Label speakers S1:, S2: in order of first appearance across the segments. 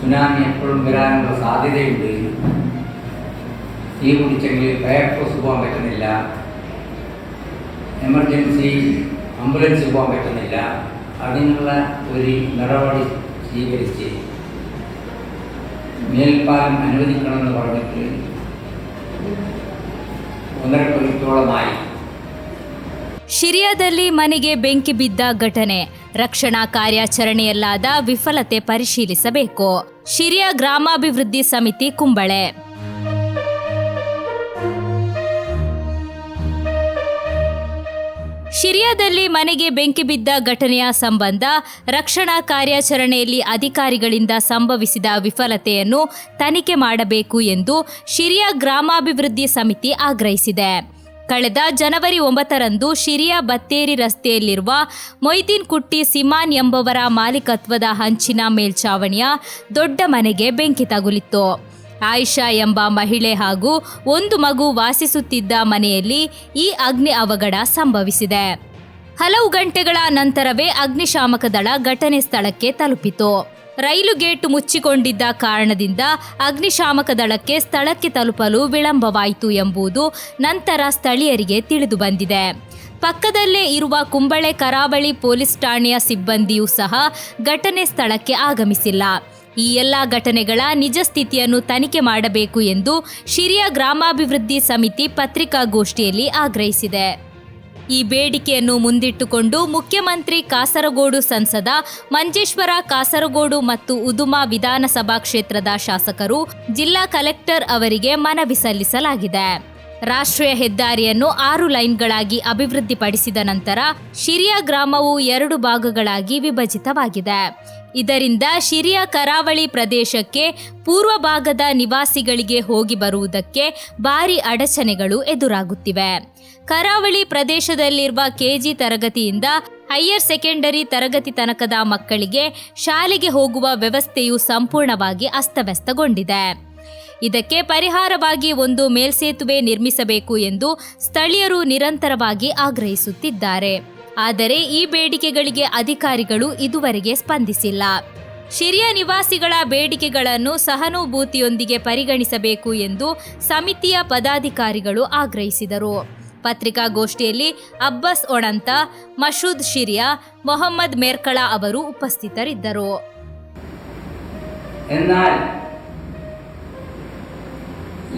S1: Tsunami എപ്പോഴും വരാനുള്ള സാധ്യതയുണ്ട്. തീ പിടിച്ചെങ്കിൽ ഫയർഫോഴ്സ് പോകാൻ പറ്റുന്നില്ല. എമർജൻസി ആംബുലൻസ് പോകാൻ പറ്റുന്നില്ല. അതിനുള്ള ഒരു നടപടി സ്വീകരിച്ച് മേൽപ്പാലം അനുവദിക്കണമെന്ന് പറഞ്ഞിട്ട് ഒന്നര കൊല്ലത്തോളമായി
S2: ಶಿರಿಯಾದಲ್ಲಿ ಮನೆಗೆ ಬೆಂಕಿ ಬಿದ್ದ ಘಟನೆ. ರಕ್ಷಣಾ ಕಾರ್ಯಾಚರಣೆಯಲ್ಲಾದ ವಿಫಲತೆ ಪರಿಶೀಲಿಸಬೇಕು. ಶಿರಿಯಾ ಗ್ರಾಮಾಭಿವೃದ್ಧಿ ಸಮಿತಿ ಕುಂಬಳೆ. ಶಿರಿಯಾದಲ್ಲಿ ಮನೆಗೆ ಬೆಂಕಿ ಬಿದ್ದ ಘಟನೆಯ ಸಂಬಂಧ ರಕ್ಷಣಾ ಕಾರ್ಯಾಚರಣೆಯಲ್ಲಿ ಅಧಿಕಾರಿಗಳಿಂದ ಸಂಭವಿಸಿದ ವಿಫಲತೆಯನ್ನು ತನಿಖೆ ಮಾಡಬೇಕು ಎಂದು ಶಿರಿಯಾ ಗ್ರಾಮಾಭಿವೃದ್ಧಿ ಸಮಿತಿ ಆಗ್ರಹಿಸಿದೆ. ಕಳೆದ ಜನವರಿ ಒಂಬತ್ತರಂದು ಶಿರಿಯ ಬತ್ತೇರಿ ರಸ್ತೆಯಲ್ಲಿರುವ ಮೊಯ್ದೀನ್ ಕುಟ್ಟಿ ಸಿಮಾನ್ ಎಂಬವರ ಮಾಲೀಕತ್ವದ ಹಂಚಿನ ಮೇಲ್ಛಾವಣಿಯ ದೊಡ್ಡ ಮನೆಗೆ ಬೆಂಕಿ ತಗುಲಿತ್ತು. ಆಯಿಷಾ ಎಂಬ ಮಹಿಳೆ ಹಾಗೂ ಒಂದು ಮಗು ವಾಸಿಸುತ್ತಿದ್ದ ಮನೆಯಲ್ಲಿ ಈ ಅಗ್ನಿ ಅವಘಡ ಸಂಭವಿಸಿದೆ. ಹಲವು ಗಂಟೆಗಳ ನಂತರವೇ ಅಗ್ನಿಶಾಮಕ ದಳ ಘಟನೆ ಸ್ಥಳಕ್ಕೆ ತಲುಪಿತು. ರೈಲು ಗೇಟ್ ಮುಚ್ಚಿಕೊಂಡಿದ್ದ ಕಾರಣದಿಂದ ಅಗ್ನಿಶಾಮಕ ದಳಕ್ಕೆ ಸ್ಥಳಕ್ಕೆ ತಲುಪಲು ವಿಳಂಬವಾಯಿತು ಎಂಬುದು ನಂತರ ಸ್ಥಳೀಯರಿಗೆ ತಿಳಿದು ಬಂದಿದೆ. ಪಕ್ಕದಲ್ಲೇ ಇರುವ ಕುಂಬಳೆ ಕರಾವಳಿ ಪೊಲೀಸ್ ಠಾಣೆಯ ಸಿಬ್ಬಂದಿಯೂ ಸಹ ಘಟನೆ ಸ್ಥಳಕ್ಕೆ ಆಗಮಿಸಿಲ್ಲ. ಈ ಎಲ್ಲ ಘಟನೆಗಳ ನಿಜ ಸ್ಥಿತಿಯನ್ನು ತನಿಖೆ ಮಾಡಬೇಕು ಎಂದು ಶಿರಿಯ ಗ್ರಾಮಾಭಿವೃದ್ಧಿ ಸಮಿತಿ ಪತ್ರಿಕಾಗೋಷ್ಠಿಯಲ್ಲಿ ಆಗ್ರಹಿಸಿದೆ. ಈ ಬೇಡಿಕೆಯನ್ನು ಮುಂದಿಟ್ಟುಕೊಂಡು ಮುಖ್ಯಮಂತ್ರಿ ಕಾಸರಗೋಡು ಸಂಸದ ಮಂಜೇಶ್ವರ ಕಾಸರಗೋಡು ಮತ್ತು ಉದುಮಾ ವಿಧಾನಸಭಾ ಕ್ಷೇತ್ರದ ಶಾಸಕರು ಜಿಲ್ಲಾ ಕಲೆಕ್ಟರ್ ಅವರಿಗೆ ಮನವಿ ಸಲ್ಲಿಸಲಾಗಿದೆ. ರಾಷ್ಟ್ರೀಯ ಹೆದ್ದಾರಿಯನ್ನು ಆರು ಲೈನ್ಗಳಾಗಿ ಅಭಿವೃದ್ಧಿಪಡಿಸಿದ ನಂತರ ಶಿರಿಯ ಗ್ರಾಮವು ಎರಡು ಭಾಗಗಳಾಗಿ ವಿಭಜಿತವಾಗಿದೆ. ಇದರಿಂದ ಶಿರಿಯ ಕರಾವಳಿ ಪ್ರದೇಶಕ್ಕೆ ಪೂರ್ವ ಭಾಗದ ನಿವಾಸಿಗಳಿಗೆ ಹೋಗಿ ಬರುವುದಕ್ಕೆ ಭಾರಿ ಅಡಚಣೆಗಳು ಎದುರಾಗುತ್ತಿವೆ. ಕರಾವಳಿ ಪ್ರದೇಶದಲ್ಲಿರುವ ಕೆಜಿ ತರಗತಿಯಿಂದ ಹೈಯರ್ ಸೆಕೆಂಡರಿ ತರಗತಿ ತನಕದ ಮಕ್ಕಳಿಗೆ ಶಾಲೆಗೆ ಹೋಗುವ ವ್ಯವಸ್ಥೆಯು ಸಂಪೂರ್ಣವಾಗಿ ಅಸ್ತವ್ಯಸ್ತಗೊಂಡಿದೆ. ಇದಕ್ಕೆ ಪರಿಹಾರವಾಗಿ ಒಂದು ಮೇಲ್ಸೇತುವೆ ನಿರ್ಮಿಸಬೇಕು ಎಂದು ಸ್ಥಳೀಯರು ನಿರಂತರವಾಗಿ ಆಗ್ರಹಿಸುತ್ತಿದ್ದಾರೆ. ಆದರೆ ಈ ಬೇಡಿಕೆಗಳಿಗೆ ಅಧಿಕಾರಿಗಳು ಇದುವರೆಗೆ ಸ್ಪಂದಿಸಿಲ್ಲ. ಶಿರಿಯ ನಿವಾಸಿಗಳ ಬೇಡಿಕೆಗಳನ್ನು ಸಹಾನುಭೂತಿಯೊಂದಿಗೆ ಪರಿಗಣಿಸಬೇಕು ಎಂದು ಸಮಿತಿಯ ಪದಾಧಿಕಾರಿಗಳು ಆಗ್ರಹಿಸಿದರು. ಪತ್ರಿಕಾಗೋಷ್ಠಿಯಲ್ಲಿ ಅಬ್ಬಾಸ್ ಒಣಂತ ಮಶೂದ್ ಶಿರಿಯ, ಮೊಹಮ್ಮದ್ ಮೇರ್ಕಳ ಅವರು ಉಪಸ್ಥಿತರಿದ್ದರು.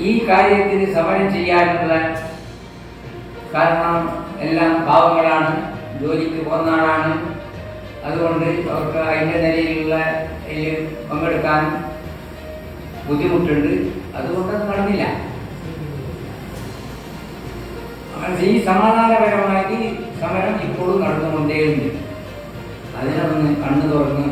S1: ഈ കാര്യത്തിന് സമരം ചെയ്യാനുള്ള കാരണം എല്ലാം പാവങ്ങളാണ് ജോലിക്ക് പോകുന്ന ആളാണ് അതുകൊണ്ട് അവർക്ക് അതിന്റെ നിലയിലുള്ള പങ്കെടുക്കാൻ ബുദ്ധിമുട്ടുണ്ട്. അതുകൊണ്ടത് നടന്നില്ല. അങ്ങനെ ഈ സമാധാനപരമായി സമരം ഇപ്പോഴും നടന്നുകൊണ്ടേയുണ്ട്. അതിനൊന്ന് കണ്ണു തുറന്ന്